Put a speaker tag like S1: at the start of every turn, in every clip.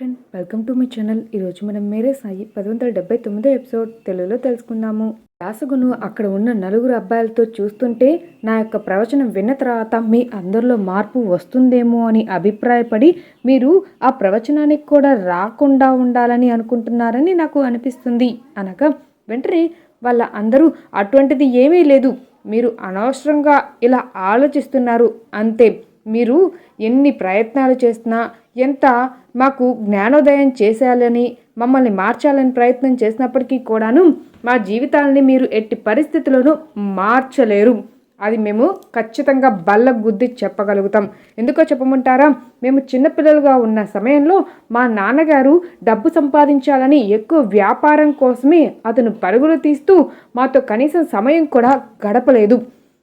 S1: Friend welcome to my channel. ఈరోజు మనం మేరే సాయి పది వందల డెబ్బై తొమ్మిదో ఎపిసోడ్ తెలుగులో తెలుసుకుందాము. వ్యాసగును అక్కడ ఉన్న నలుగురు అబ్బాయిలతో చూస్తుంటే నా యొక్క ప్రవచనం విన్న తర్వాత మీ అందరిలో మార్పు వస్తుందేమో అని అభిప్రాయపడి మీరు ఆ ప్రవచనానికి కూడా రాకుండా ఉండాలని అనుకుంటున్నారని నాకు అనిపిస్తుంది. అనగా వెంటనే వాళ్ళ అందరూ అటువంటిది ఏమీ లేదు. మీరు అనవసరంగా ఇలా ఆలోచిస్తున్నారు. అంతే. మీరు ఎన్ని ప్రయత్నాలు చేసినా ఎంత మాకు జ్ఞానోదయం చేసేయాలని మమ్మల్ని మార్చాలని ప్రయత్నం చేసినప్పటికీ కూడాను మా జీవితాలని మీరు ఎట్టి పరిస్థితుల్లోనూ మార్చలేరు. అది మేము ఖచ్చితంగా బల్ల గుద్ది చెప్పగలుగుతాం. ఎందుకో చెప్పమంటారా? మేము చిన్నపిల్లలుగా ఉన్న సమయంలో మా నాన్నగారు డబ్బు సంపాదించాలని ఎక్కువ వ్యాపారం కోసమే అతను పరుగులు తీస్తూ మాతో కనీసం సమయం కూడా గడపలేదు.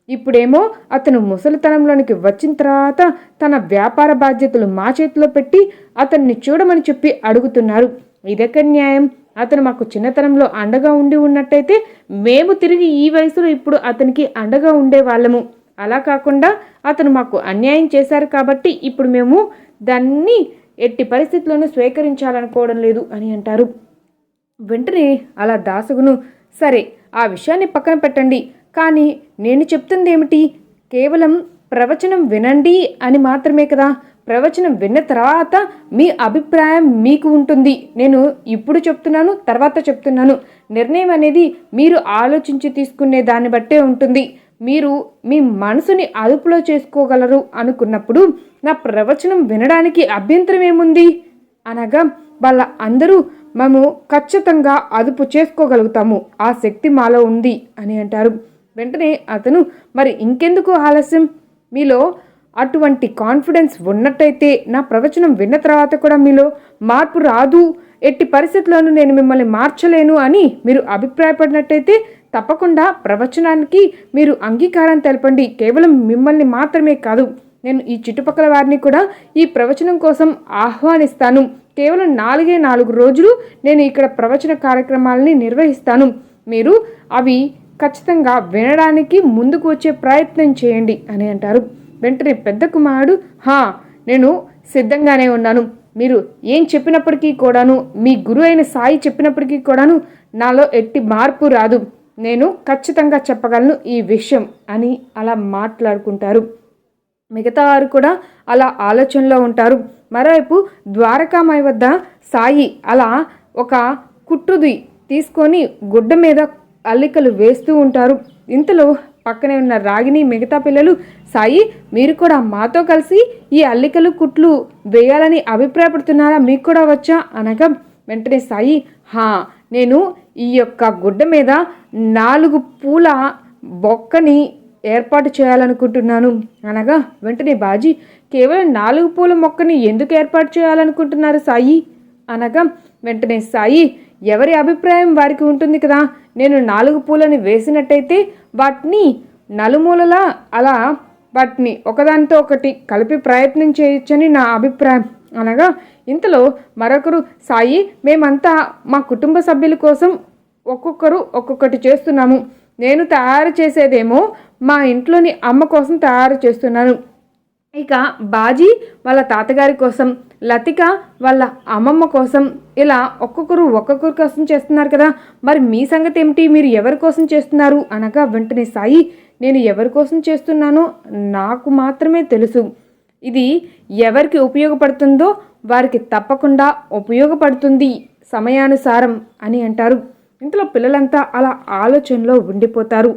S1: ఇప్పుడేమో అతను ముసలితనంలోనికి వచ్చిన తర్వాత తన వ్యాపార బాధ్యతలు మా చేతిలో పెట్టి అతన్ని చూడమని చెప్పి అడుగుతున్నారు. ఇదెక్కడ న్యాయం? అతను మాకు చిన్నతనంలో అండగా ఉండి ఉన్నట్టయితే మేము తిరిగి ఈ వయసులో ఇప్పుడు అతనికి అండగా ఉండే వాళ్ళము. అలా కాకుండా అతను మాకు అన్యాయం చేశారు కాబట్టి ఇప్పుడు మేము దాన్ని ఎట్టి పరిస్థితుల్లోనూ స్వీకరించాలనుకోవడం లేదు అని అంటారు. వెంటనే అలా దాసగును సరే ఆ విషయాన్ని పక్కన పెట్టండి. కానీ నేను చెప్తుంది ఏమిటి కేవలం ప్రవచనం వినండి అని మాత్రమే కదా. ప్రవచనం విన్న తర్వాత మీ అభిప్రాయం మీకు ఉంటుంది. నేను ఇప్పుడు చెప్తున్నాను తర్వాత చెప్తున్నాను. నిర్ణయం అనేది మీరు ఆలోచించి తీసుకునే దాన్ని బట్టే ఉంటుంది. మీరు మీ మనసుని అదుపులో చేసుకోగలరు అనుకున్నప్పుడు నా ప్రవచనం వినడానికి అభ్యంతరం ఏముంది? అనగా వాళ్ళ అందరూ మేము ఖచ్చితంగా అదుపు చేసుకోగలుగుతాము. ఆ శక్తి మాలో ఉంది అని అంటారు. వెంటనే అతను మరి ఇంకెందుకు ఆలస్యం? మీలో అటువంటి కాన్ఫిడెన్స్ ఉన్నట్టయితే నా ప్రవచనం విన్న తర్వాత కూడా మీలో మార్పు రాదు. ఎట్టి పరిస్థితుల్లోనూ నేను మిమ్మల్ని మార్చలేను అని మీరు అభిప్రాయపడినట్టయితే తప్పకుండా ప్రవచనానికి మీరు అంగీకారం తెలపండి. కేవలం మిమ్మల్ని మాత్రమే కాదు నేను ఈ చుట్టుపక్కల వారిని కూడా ఈ ప్రవచనం కోసం ఆహ్వానిస్తాను. కేవలం నాలుగే నాలుగు రోజులు నేను ఇక్కడ ప్రవచన కార్యక్రమాలని నిర్వహిస్తాను. మీరు అవి ఖచ్చితంగా వినడానికి ముందుకు వచ్చే ప్రయత్నం చేయండి అని అంటారు. వెంటనే పెద్ద కుమారుడు హా నేను సిద్ధంగానే ఉన్నాను. మీరు ఏం చెప్పినప్పటికీ కూడాను మీ గురు అయిన సాయి చెప్పినప్పటికీ కూడాను నాలో ఎట్టి మార్పు రాదు. నేను ఖచ్చితంగా చెప్పగలను ఈ విషయం అని అలా మాట్లాడుకుంటారు. మిగతా వారు కూడా అలా ఆలోచనలో ఉంటారు. మరోవైపు ద్వారకామాయి వద్ద సాయి అలా ఒక కుట్టుది తీసుకొని గుడ్డ మీద అల్లికలు వేస్తూ ఉంటారు. ఇంతలో పక్కనే ఉన్న రాగిని మిగతా పిల్లలు సాయి మీరు కూడా మాతో కలిసి ఈ అల్లికలు కుట్లు వేయాలని అభిప్రాయపడుతున్నారా? మీకు కూడా వచ్చా? అనగా వెంటనే సాయి హా నేను ఈ యొక్క గుడ్డ మీద నాలుగు పూల బొక్కని ఏర్పాటు చేయాలనుకుంటున్నాను. అనగా వెంటనే బాజీ కేవలం నాలుగు పూల మొక్కని ఎందుకు ఏర్పాటు చేయాలనుకుంటున్నారు సాయి? అనగా వెంటనే సాయి ఎవరి అభిప్రాయం వారికి ఉంటుంది కదా? నేను నాలుగు పూలని వేసినట్టయితే వాటిని నలుమూలలా అలా వాటిని ఒకదానితో ఒకటి కలిపి ప్రయత్నం చేయొచ్చని నా అభిప్రాయం. అనగా ఇంతలో మరొకరు సాయి మేమంతా మా కుటుంబ సభ్యుల కోసం ఒక్కొక్కరు ఒక్కొక్కటి చేస్తున్నాము. నేను తయారు చేసేదేమో మా ఇంట్లోని అమ్మ కోసం తయారు చేస్తున్నాను. ఇక బాజీ వాళ్ళ తాతగారి కోసం లతిక వాళ్ళ అమ్మమ్మ కోసం ఇలా ఒక్కొక్కరు ఒక్కొక్కరి కోసం చేస్తున్నారు కదా. మరి మీ సంగతి ఏమిటి? మీరు ఎవరి కోసం చేస్తున్నారు? అనగా వెంటనే సాయి నేను ఎవరి కోసం చేస్తున్నానో నాకు మాత్రమే తెలుసు. ఇది ఎవరికి ఉపయోగపడుతుందో వారికి తప్పకుండా ఉపయోగపడుతుంది సమయానుసారం అని అంటారు. ఇంతలో పిల్లలంతా అలా ఆలోచనలో ఉండిపోతారు.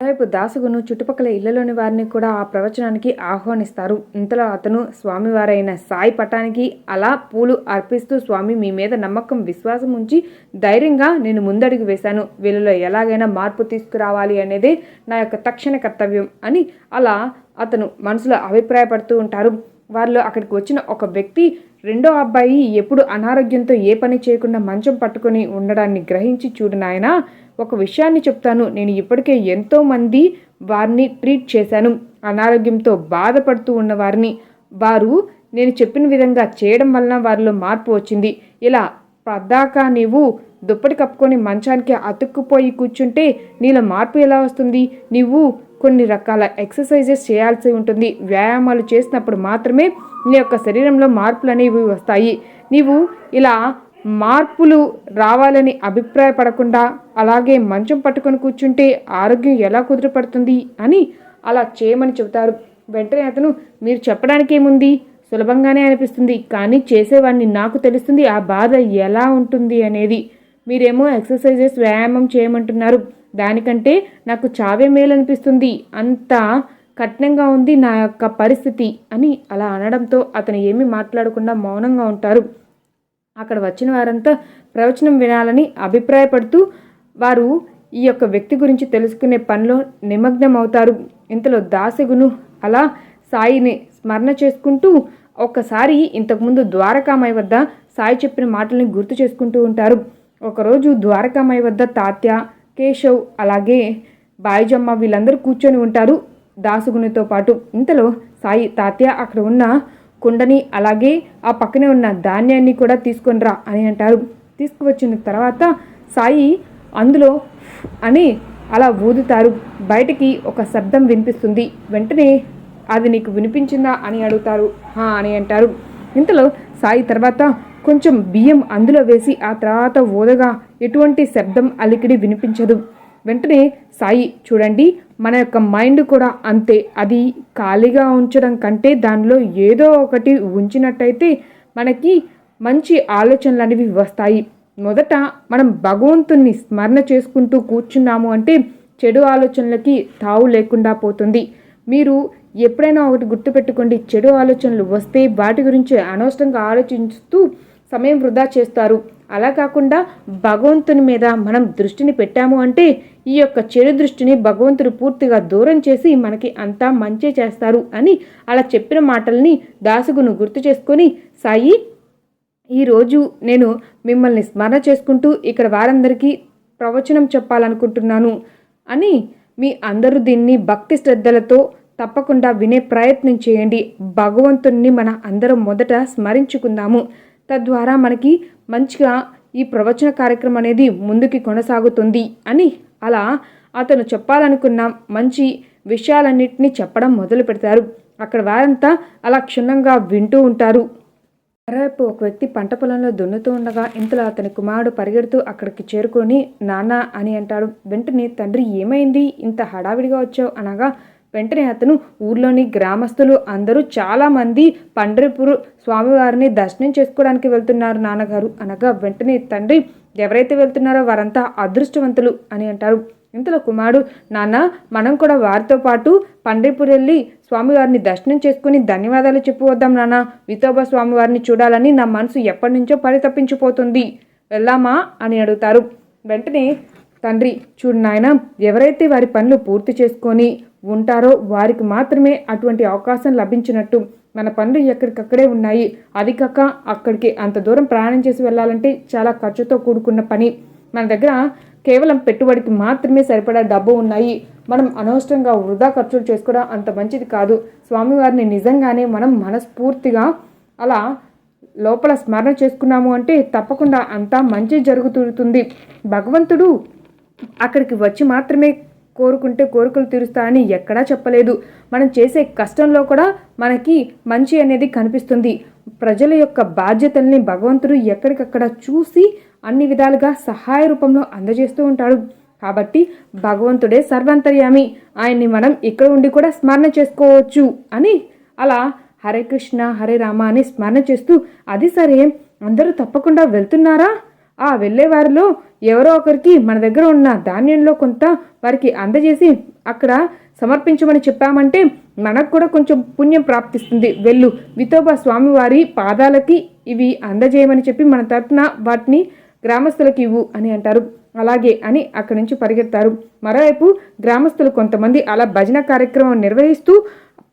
S1: మరోవైపు దాసుగును చుట్టుపక్కల ఇళ్ళలోని వారిని కూడా ఆ ప్రవచనానికి ఆహ్వానిస్తారు. ఇంతలో అతను స్వామివారైన సాయి పటానికి అలా పూలు అర్పిస్తూ స్వామి మీ మీద నమ్మకం విశ్వాసం ఉంచి ధైర్యంగా నేను ముందడుగు వేశాను. వీళ్ళలో ఎలాగైనా మార్పు తీసుకురావాలి అనేదే నా యొక్క తక్షణ కర్తవ్యం అని అలా అతను మనసులో అభిప్రాయపడుతూ ఉంటారు. వారిలో అక్కడికి వచ్చిన ఒక వ్యక్తి రెండో అబ్బాయి ఎప్పుడు అనారోగ్యంతో ఏ పని చేయకుండా మంచం పట్టుకొని ఉండడాన్ని గ్రహించి చూడు నాయనా ఒక విషయాన్ని చెప్తాను. నేను ఇప్పటికే ఎంతోమంది వారిని ట్రీట్ చేశాను. అనారోగ్యంతో బాధపడుతూ ఉన్న వారిని. వారు నేను చెప్పిన విధంగా చేయడం వలన వారిలో మార్పు వచ్చింది. ఇలా పద్దాక నీవు దుప్పటి కప్పుకొని మంచానికి అతుక్కుపోయి కూర్చుంటే నీలో మార్పు ఎలా వస్తుంది? నీవు కొన్ని రకాల ఎక్సర్సైజెస్ చేయాల్సి ఉంటుంది. వ్యాయామాలు చేసినప్పుడు మాత్రమే నీ యొక్క శరీరంలో మార్పులు అనేవి వస్తాయి. నీవు ఇలా మార్పులు రావాలని అభిప్రాయపడకుండా అలాగే మంచం పట్టుకొని కూర్చుంటే ఆరోగ్యం ఎలా కుదిరిపడుతుంది అని అలా చేయమని చెబుతారు. వెంటనే అతను మీరు చెప్పడానికి ఏముంది సులభంగానే అనిపిస్తుంది కానీ చేసేవాడిని నాకు తెలుస్తుంది ఆ బాధ ఎలా ఉంటుంది అనేది. మీరేమో ఎక్సర్సైజెస్ వ్యాయామం చేయమంటున్నారు. దానికంటే నాకు చావే మేలు అనిపిస్తుంది అంత కఠినంగా ఉంది నా యొక్క పరిస్థితి అని అలా అనడంతో అతను ఏమీ మాట్లాడకుండా మౌనంగా ఉంటారు. అక్కడ వచ్చిన వారంతా ప్రవచనం వినాలని అభిప్రాయపడుతూ వారు ఈ యొక్క వ్యక్తి గురించి తెలుసుకునే పనిలో నిమగ్నం అవుతారు ఇంతలో దాసగును అలా సాయిని స్మరణ చేసుకుంటూ ఒక్కసారి ఇంతకుముందు ద్వారకామాయి వద్ద సాయి చెప్పిన మాటల్ని గుర్తు చేసుకుంటూ ఉంటారు. ఒకరోజు ద్వారకామాయి వద్ద తాత్య కేశవ్ అలాగే బాయిజమ్మ వీళ్ళందరూ కూర్చొని ఉంటారు దాసుగునితో పాటు. ఇంతలో సాయి తాత్య అక్కడ ఉన్న కుండని అలాగే ఆ పక్కనే ఉన్న ధాన్యాన్ని కూడా తీసుకొని రా అని అంటారు. తీసుకువచ్చిన తర్వాత సాయి అందులో అని అలా ఊదుతారు. బయటికి ఒక శబ్దం వినిపిస్తుంది. వెంటనే అది నీకు వినిపించిందా అని అడుగుతారు. హా అని అంటారు. ఇంతలో సాయి తర్వాత కొంచెం బియ్యం అందులో వేసి ఆ తర్వాత ఊదగా ఎటువంటి శబ్దం అలికిడి వినిపించదు. వెంటనే సాయి చూడండి మన యొక్క మైండ్ కూడా అంతే. అది ఖాళీగా ఉంచడం కంటే దానిలో ఏదో ఒకటి ఉంచినట్టయితే మనకి మంచి ఆలోచనలు అనేవి వస్తాయి. మొదట మనం భగవంతుణ్ణి స్మరణ చేసుకుంటూ కూర్చున్నాము అంటే చెడు ఆలోచనలకి తావు లేకుండా పోతుంది. మీరు ఎప్పుడైనా ఒకటి గుర్తుపెట్టుకోండి చెడు ఆలోచనలు వస్తే వాటి గురించి అనవసరంగా ఆలోచిస్తూ సమయం వృధా చేస్తారు. అలా కాకుండా భగవంతుని మీద మనం దృష్టిని పెట్టాము అంటే ఈ యొక్క చెడు దృష్టిని భగవంతుడు పూర్తిగా దూరం చేసి మనకి అంతా మంచి చేస్తారు అని అలా చెప్పిన మాటల్ని దాసుగును గుర్తు చేసుకొని సాయి ఈరోజు నేను మిమ్మల్ని స్మరణ చేసుకుంటూ ఇక్కడ వారందరికీ ప్రవచనం చెప్పాలనుకుంటున్నాను అని మీ అందరూ దీన్ని భక్తి శ్రద్ధలతో తప్పకుండా వినే ప్రయత్నం చేయండి. భగవంతుణ్ణి మన అందరం మొదట స్మరించుకుందాము. తద్వారా మనకి మంచిగా ఈ ప్రవచన కార్యక్రమం అనేది ముందుకి కొనసాగుతుంది అని అలా అతను చెప్పాలనుకున్న మంచి విషయాలన్నింటినీ చెప్పడం మొదలు పెడతారు. అక్కడ వారంతా అలా క్షుణ్ణంగా వింటూ ఉంటారు. మరోవైపు ఒక వ్యక్తి పంట పొలంలో దున్నుతూ ఉండగా ఇంతలో అతని కుమారుడు పరిగెడుతూ అక్కడికి చేరుకొని నాన్న అని అంటాడు. వెంటనే తండ్రి ఏమైంది? ఇంత హడావిడిగా వచ్చావు అనగా వెంటనే అతను ఊర్లోని గ్రామస్తులు అందరూ చాలామంది పండ్రిపూర్ స్వామివారిని దర్శనం చేసుకోవడానికి వెళ్తున్నారు నాన్నగారు. అనగా వెంటనే తండ్రి ఎవరైతే వెళ్తున్నారో వారంతా అదృష్టవంతులు అని అంటారు. ఇంతలో కుమారుడు నాన్న మనం కూడా వారితో పాటు పండ్రిపూర్ వెళ్ళి స్వామివారిని దర్శనం చేసుకుని ధన్యవాదాలు చెప్పు వద్దాం నాన్న. వితోబా స్వామివారిని చూడాలని నా మనసు ఎప్పటి నుంచో పరితపించిపోతుంది. వెళ్దామా? అని అడుగుతారు. వెంటనే తండ్రి చూడు నాయన ఎవరైతే వారి పనులు పూర్తి చేసుకొని ఉంటారో వారికి మాత్రమే అటువంటి అవకాశం లభించినట్టు మన పనులు ఎక్కడికక్కడే ఉన్నాయి. అది కాక అక్కడికి అంత దూరం ప్రయాణం చేసి వెళ్ళాలంటే చాలా ఖర్చుతో కూడుకున్న పని. మన దగ్గర కేవలం పెట్టుబడికి మాత్రమే సరిపడా డబ్బు ఉన్నాయి. మనం అనవసరంగా వృధా ఖర్చులు చేసుకోవడం అంత మంచిది కాదు. స్వామివారిని నిజంగానే మనం మనస్ఫూర్తిగా అలా లోపల స్మరణ చేసుకున్నాము అంటే తప్పకుండా అంతా మంచి జరుగుతుంది. భగవంతుడు అక్కడికి వచ్చి మాత్రమే కోరుకుంటే కోరికలు తీరుస్తారని ఎక్కడా చెప్పలేదు. మనం చేసే కష్టంలో కూడా మనకి మంచి అనేది కనిపిస్తుంది. ప్రజల యొక్క బాధ్యతల్ని భగవంతుడు ఎక్కడికక్కడ చూసి అన్ని విధాలుగా సహాయ రూపంలో అందజేస్తూ ఉంటాడు. కాబట్టి భగవంతుడే సర్వంతర్యామి. ఆయన్ని మనం ఇక్కడ ఉండి కూడా స్మరణ చేసుకోవచ్చు అని అలా హరే కృష్ణ హరే రామ అని స్మరణ చేస్తూ అది సరే అందరూ తప్పకుండా వెళ్తున్నారా? ఆ వెళ్ళేవారిలో ఎవరో ఒకరికి మన దగ్గర ఉన్న ధాన్యంలో కొంత వారికి అందజేసి అక్కడ సమర్పించమని చెప్పామంటే మనకు కూడా కొంచెం పుణ్యం ప్రాప్తిస్తుంది. వెళ్ళు. వితోబా స్వామివారి పాదాలకి ఇవి అందజేయమని చెప్పి మన తరపున వాటిని గ్రామస్తులకు ఇవ్వు అని అంటారు. అలాగే అని అక్కడి నుంచి పరిగెత్తారు. మరోవైపు గ్రామస్తులు కొంతమంది అలా భజన కార్యక్రమం నిర్వహిస్తూ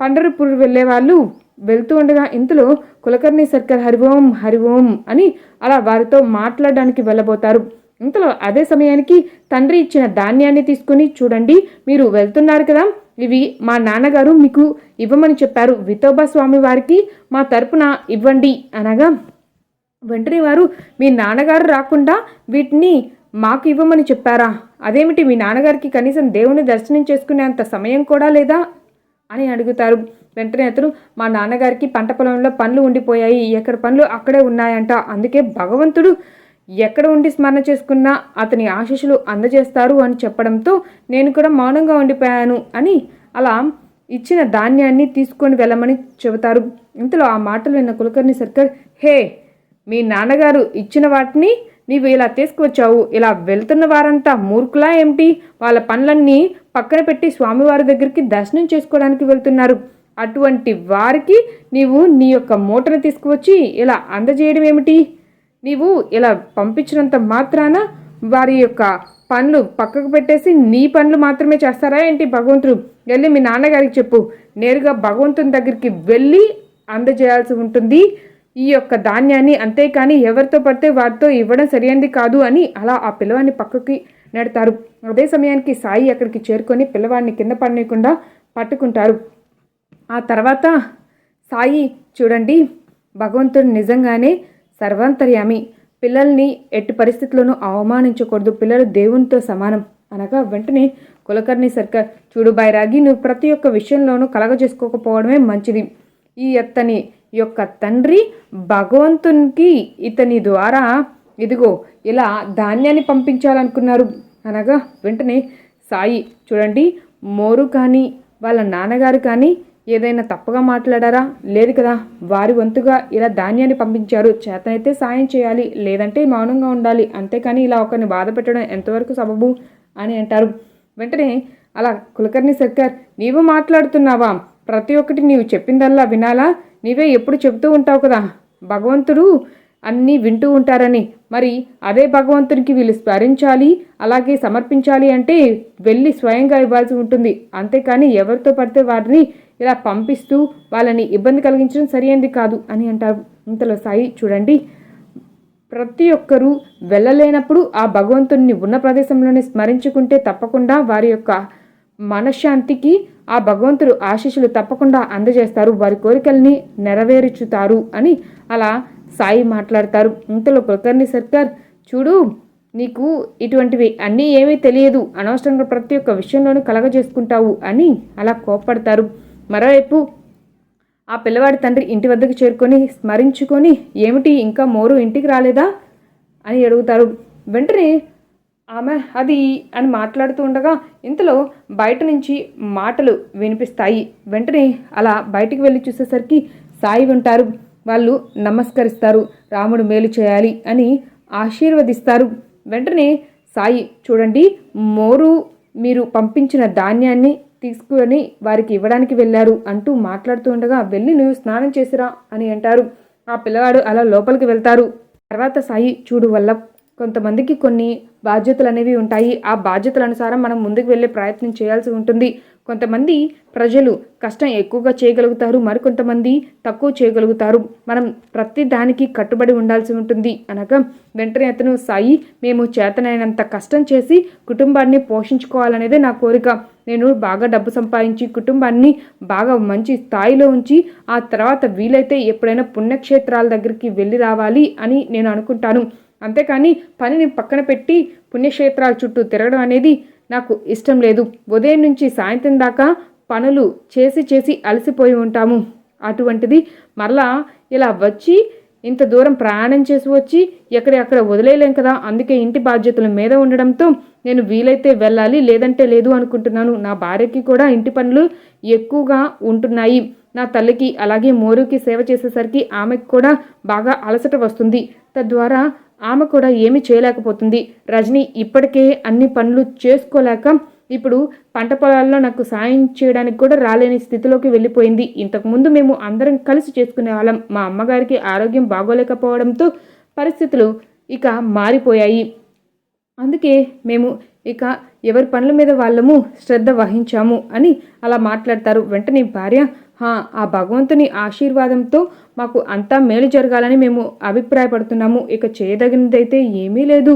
S1: పండరపూర్ వెళ్ళే వాళ్ళు వెళ్తూ ఉండగా ఇంతలో కులకర్ణి సర్కార్ హరి ఓం హరి ఓం అని అలా వారితో మాట్లాడడానికి వెళ్ళబోతారు. ఇంతలో అదే సమయానికి తండ్రి ఇచ్చిన ధాన్యాన్ని తీసుకుని చూడండి మీరు వెళ్తున్నారు కదా ఇవి మా నాన్నగారు మీకు ఇవ్వమని చెప్పారు. వితోబా స్వామి వారికి మా తరపున ఇవ్వండి అనగా వెంటనే వారు మీ నాన్నగారు రాకుండా వీటిని మాకు ఇవ్వమని చెప్పారా? అదేమిటి మీ నాన్నగారికి కనీసం దేవుని దర్శనం చేసుకునే అంత సమయం కూడా లేదా? అని అడుగుతారు. వెంటనే అతను మా నాన్నగారికి పంట పొలంలో పనులు ఉండిపోయాయి. ఎక్కడ పనులు అక్కడే ఉన్నాయంట. అందుకే భగవంతుడు ఎక్కడ ఉండి స్మరణ చేసుకున్నా అతని ఆశీస్సులు అందజేస్తారు అని చెప్పడంతో నేను కూడా మౌనంగా ఉండిపోయాను అని అలా ఇచ్చిన ధాన్యాన్ని తీసుకొని వెళ్ళమని చెబుతారు. ఇంతలో ఆ మాటలు విన్న కులకర్ణి సర్కార్ హే మీ నాన్నగారు ఇచ్చిన వాటిని నీవు ఇలా తీసుకువచ్చావు. ఇలా వెళ్తున్న వారంతా మూర్ఖులా ఏమిటి? వాళ్ళ పనులన్నీ పక్కన పెట్టి స్వామివారి దగ్గరికి దర్శనం చేసుకోవడానికి వెళ్తున్నారు. అటువంటి వారికి నీవు నీ యొక్క మూటను తీసుకువచ్చి ఇలా అందజేయడం ఏమిటి? నీవు ఇలా పంపించినంత మాత్రాన వారి యొక్క పనులు పక్కకు పెట్టేసి నీ పనులు మాత్రమే చేస్తారా ఏంటి భగవంతుడు? వెళ్ళి మీ నాన్నగారికి చెప్పు. నేరుగా భగవంతుని దగ్గరికి వెళ్ళి అందజేయాల్సి ఉంటుంది. ఈ యొక్క ధాన్యాన్ని అంతేకాని ఎవరితో పడితే వారితో ఇవ్వడం సరైనది కాదు అని అలా ఆ పిల్లవాడిని పక్కకి నెడతారు. అదే సమయానికి సాయి అక్కడికి చేరుకొని పిల్లవాడిని కింద పడనీయకుండా పట్టుకుంటారు. ఆ తర్వాత సాయి చూడండి భగవంతుడు నిజంగానే సర్వాంతర్యామి. పిల్లల్ని ఎట్టి పరిస్థితుల్లోనూ అవమానించకూడదు. పిల్లలు దేవునితో సమానం. అనగా వెంటనే కులకర్ణి సర్కార్ చూడు బైరాగి నువ్వు ప్రతి ఒక్క విషయంలోనూ కలగజేసుకోకపోవడమే మంచిది. ఈ అతని యొక్క తండ్రి భగవంతునికి ఇతని ద్వారా ఇదిగో ఇలా ధాన్యాన్ని పంపించాలనుకున్నారు. అనగా వెంటనే సాయి చూడండి మోరు కానీ వాళ్ళ నాన్నగారు కానీ ఏదైనా తప్పగా మాట్లాడారా? లేదు కదా వారి వంతుగా ఇలా ధాన్యాన్ని పంపించారు. చేతనైతే సాయం చేయాలి లేదంటే మౌనంగా ఉండాలి. అంతేకాని ఇలా ఒకరిని బాధ పెట్టడం ఎంతవరకు సబబు? అని అంటారు. వెంటనే అలా కులకర్ణి సర్కార్ నీవు మాట్లాడుతున్నావా? ప్రతి ఒక్కటి నీవు చెప్పిందల్లా వినాలా? నీవే ఎప్పుడు చెబుతూ ఉంటావు కదా? భగవంతుడు అన్నీ వింటూ ఉంటారని. మరి అదే భగవంతునికి వీళ్ళు స్మరించాలి అలాగే సమర్పించాలి అంటే వెళ్ళి స్వయంగా ఇవ్వాల్సి ఉంటుంది. అంతేకాని ఎవరితో పడితే వారిని ఇలా పంపిస్తూ వాళ్ళని ఇబ్బంది కలిగించడం సరైనది కాదు అని అంటారు. ఇంతలో సాయి చూడండి. ప్రతి ఒక్కరూ వెళ్ళలేనప్పుడు ఆ భగవంతుని ఉన్న ప్రదేశంలోనే స్మరించుకుంటే తప్పకుండా వారి యొక్క మనశ్శాంతికి ఆ భగవంతుడు ఆశీస్సులు తప్పకుండా అందజేస్తారు. వారి కోరికల్ని నెరవేర్చుతారు అని అలా సాయి మాట్లాడతారు. ఇంతలో కులకర్ణి సర్కార్ చూడు నీకు ఇటువంటివి అన్నీ ఏమీ తెలియదు. అనవసరంగా ప్రతి ఒక్క విషయంలోనూ కలగజేసుకుంటావు అని అలా కోప్పడతారు. మరోవైపు ఆ పిల్లవాడి తండ్రి ఇంటి వద్దకు చేరుకొని స్మరించుకొని ఏమిటి ఇంకా మోరు ఇంటికి రాలేదా? అని అడుగుతారు. వెంటనే ఆమె అది అని మాట్లాడుతూ ఉండగా ఇంతలో బయట నుంచి మాటలు వినిపిస్తాయి. వెంటనే అలా బయటికి వెళ్ళి చూసేసరికి సాయి ఉంటారు. వాళ్ళు నమస్కరిస్తారు రాముడు మేలు చేయాలి అని ఆశీర్వదిస్తారు. వెంటనే సాయి చూడండి మోరు మీరు పంపించిన ధాన్యాన్ని తీసుకుని వారికి ఇవ్వడానికి వెళ్ళారు అంటూ మాట్లాడుతూ ఉండగా వెళ్ళి నువ్వు స్నానం చేసిరా అని అంటారు. ఆ పిల్లవాడు అలా లోపలికి వెళ్తారు. తర్వాత సాయి చూడు వల్ల కొంతమందికి కొన్ని బాధ్యతలు అనేవి ఉంటాయి. ఆ బాధ్యతల అనుసారం మనం ముందుకు వెళ్ళే ప్రయత్నం చేయాల్సి ఉంటుంది. కొంతమంది ప్రజలు కష్టం ఎక్కువగా చేయగలుగుతారు మరికొంతమంది తక్కువ చేయగలుగుతారు. మనం ప్రతి దానికి కట్టుబడి ఉండాల్సి ఉంటుంది. అనగా వెంటనే అతను సాయి మేము చేతనైనంత కష్టం చేసి కుటుంబాన్ని పోషించుకోవాలనేదే నా కోరిక. నేను బాగా డబ్బు సంపాదించి కుటుంబాన్ని బాగా మంచి స్థాయిలో ఉంచి ఆ తర్వాత వీలైతే ఎప్పుడైనా పుణ్యక్షేత్రాల దగ్గరికి వెళ్ళి రావాలి అని నేను అనుకుంటాను. అంతేకాని పనిని పక్కన పెట్టి పుణ్యక్షేత్రాల చుట్టూ తిరగడం అనేది నాకు ఇష్టం లేదు. ఉదయం నుంచి సాయంత్రం దాకా పనులు చేసి చేసి అలసిపోయి ఉంటాము. అటువంటిది మరలా ఇలా వచ్చి ఇంత దూరం ప్రయాణం చేసి వచ్చి ఎక్కడెక్కడ వదిలేయలేం కదా. అందుకే ఇంటి బాధ్యతల మీద ఉండడంతో నేను వీలైతే వెళ్ళాలి లేదంటే లేదు అనుకుంటున్నాను. నా భార్యకి కూడా ఇంటి పనులు ఎక్కువగా ఉంటున్నాయి. నా తల్లికి అలాగే మోరుకి సేవ చేసేసరికి ఆమెకు కూడా బాగా అలసట వస్తుంది. తద్వారా ఆమె కూడా ఏమీ చేయలేకపోతుంది. రజని ఇప్పటికే అన్ని పనులు చేసుకోలేక ఇప్పుడు పంట పొలాల్లో నాకు సాయం చేయడానికి కూడా రాలేని స్థితిలోకి వెళ్ళిపోయింది. ఇంతకుముందు మేము అందరం కలిసి చేసుకునే వాళ్ళం. మా అమ్మగారికి ఆరోగ్యం బాగోలేకపోవడంతో పరిస్థితులు ఇక మారిపోయాయి. అందుకే మేము ఇక ఎవరి పనుల మీద వాళ్ళము శ్రద్ధ వహించాము అని అలా మాట్లాడతారు. వెంటనే భార్య ఆ భగవంతుని ఆశీర్వాదంతో మాకు అంతా మేలు జరగాలని మేము అభిప్రాయపడుతున్నాము. ఇక చేయదగినదైతే ఏమీ లేదు.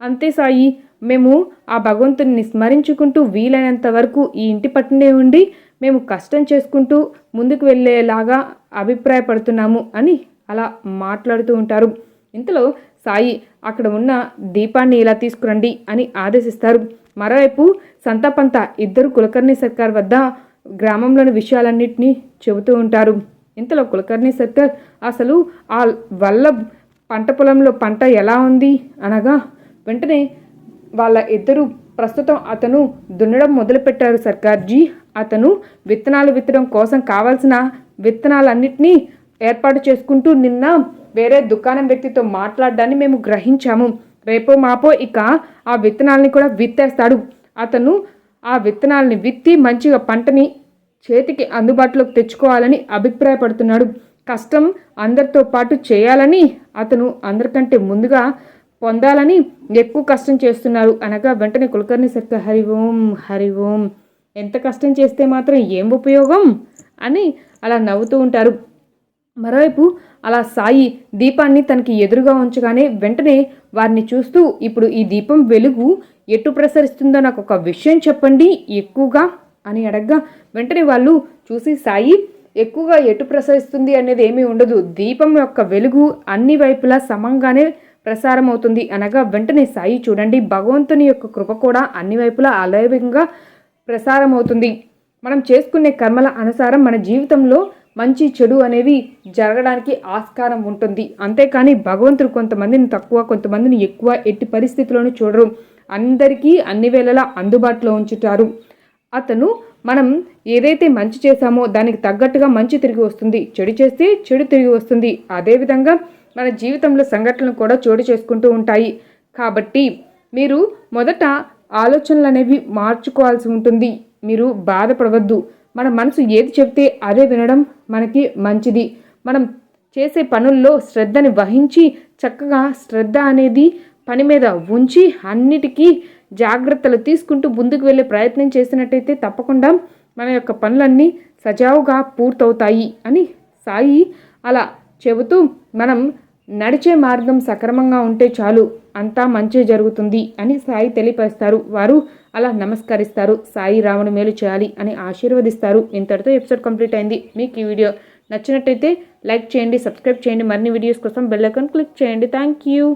S1: అంతే సాయి మేము ఆ భగవంతుని స్మరించుకుంటూ వీలైనంత వరకు ఈ ఇంటి పట్టునే ఉండి మేము కష్టం చేసుకుంటూ ముందుకు వెళ్ళేలాగా అభిప్రాయపడుతున్నాము అని అలా మాట్లాడుతూ ఉంటారు. ఇంతలో సాయి అక్కడ ఉన్న దీపాన్ని ఇలా తీసుకురండి అని ఆదేశిస్తారు. మరోవైపు సంతాపంత ఇద్దరు కులకర్ణి సర్కార్ వద్ద గ్రామంలోని విషయాలన్నింటినీ చెబుతూ ఉంటారు. ఇంతలో కులకర్ణి సర్కార్ అసలు ఆ వల్ల పంట పొలంలో పంట ఎలా ఉంది? అనగా వెంటనే వాళ్ళ ఇద్దరు ప్రస్తుతం అతను దున్నడం మొదలుపెట్టారు సర్కార్జీ. అతను విత్తనాలు విత్తడం కోసం కావాల్సిన విత్తనాలన్నింటినీ ఏర్పాటు చేసుకుంటూ నిన్న వేరే దుకాణం వ్యక్తితో మాట్లాడడాన్ని మేము గ్రహించాము. రేపో మాపో ఇక ఆ విత్తనాలని కూడా విత్తేస్తాడు. అతను ఆ విత్తనాలని విత్తి మంచిగా పంటని చేతికి అందుబాటులోకి తెచ్చుకోవాలని అభిప్రాయపడుతున్నాడు. కష్టం అందరితో పాటు చేయాలని అతను అందరికంటే ముందుగా పొందాలని ఎక్కువ కష్టం చేస్తున్నారు అనగా వెంటనే కులకర్ణి సర్క హరి ఓం హరి ఓం ఎంత కష్టం చేస్తే మాత్రం ఏం ఉపయోగం? అని అలా నవ్వుతూ ఉంటారు. మరోవైపు అలా సాయి దీపాన్ని తనకి ఎదురుగా ఉంచగానే వెంటనే వారిని చూస్తూ ఇప్పుడు ఈ దీపం వెలుగు ఎటు ప్రసరిస్తుందో నాకు ఒక విషయం చెప్పండి ఎక్కువగా అని అడగ్గా. వెంటనే వాళ్ళు చూసి సాయి ఎక్కువగా ఎటు ప్రసరిస్తుంది అనేది ఏమీ ఉండదు. దీపం యొక్క వెలుగు అన్ని వైపులా సమంగానే ప్రసారం అవుతుంది అనగా వెంటనే సాయి చూడండి భగవంతుని యొక్క కృప కూడా అన్ని వైపులా అలైవంగా ప్రసారం అవుతుంది మనం చేసుకునే కర్మల అనుసారం మన జీవితంలో మంచి చెడు అనేవి జరగడానికి ఆస్కారం ఉంటుంది. అంతేకాని భగవంతుడు కొంతమందిని తక్కువ కొంతమందిని ఎక్కువ ఎట్టి పరిస్థితుల్లోనూ చూడరు. అందరికీ అన్ని వేళలా అందుబాటులో ఉంచుతారు. అతను మనం ఏదైతే మంచి చేశామో దానికి తగ్గట్టుగా మంచి తిరిగి వస్తుంది. చెడు చేస్తే చెడు తిరిగి వస్తుంది. అదేవిధంగా మన జీవితంలో సంఘటనలు కూడా చోటు చేసుకుంటూ ఉంటాయి. కాబట్టి మీరు మొదట ఆలోచనలు అనేవి మార్చుకోవాల్సి ఉంటుంది. మీరు బాధపడవద్దు. మన మనసు ఏది చెప్తే అదే వినడం మనకి మంచిది. మనం చేసే పనుల్లో శ్రద్ధని వహించి చక్కగా శ్రద్ధ అనేది పని మీద ఉంచి అన్నిటికీ జాగ్రత్తలు తీసుకుంటూ ముందుకు వెళ్ళే ప్రయత్నం చేసినట్టయితే తప్పకుండా మన యొక్క పనులన్నీ సజావుగా పూర్తవుతాయి అని సాయి అలా చెబుతూ మనం నడిచే మార్గం సక్రమంగా ఉంటే చాలు అంతా మంచి జరుగుతుంది అని సాయి తెలియపరుస్తారు. వారు అలా నమస్కరిస్తారు. సాయి రాముడు మేలు చేయాలి అని ఆశీర్వదిస్తారు. ఇంతటితో ఎపిసోడ్ కంప్లీట్ అయింది. మీకు ఈ వీడియో నచ్చినట్టయితే లైక్ చేయండి సబ్స్క్రైబ్ చేయండి. మరిన్ని వీడియోస్ కోసం బెల్ ఐకాన్ క్లిక్ చేయండి. Thank you.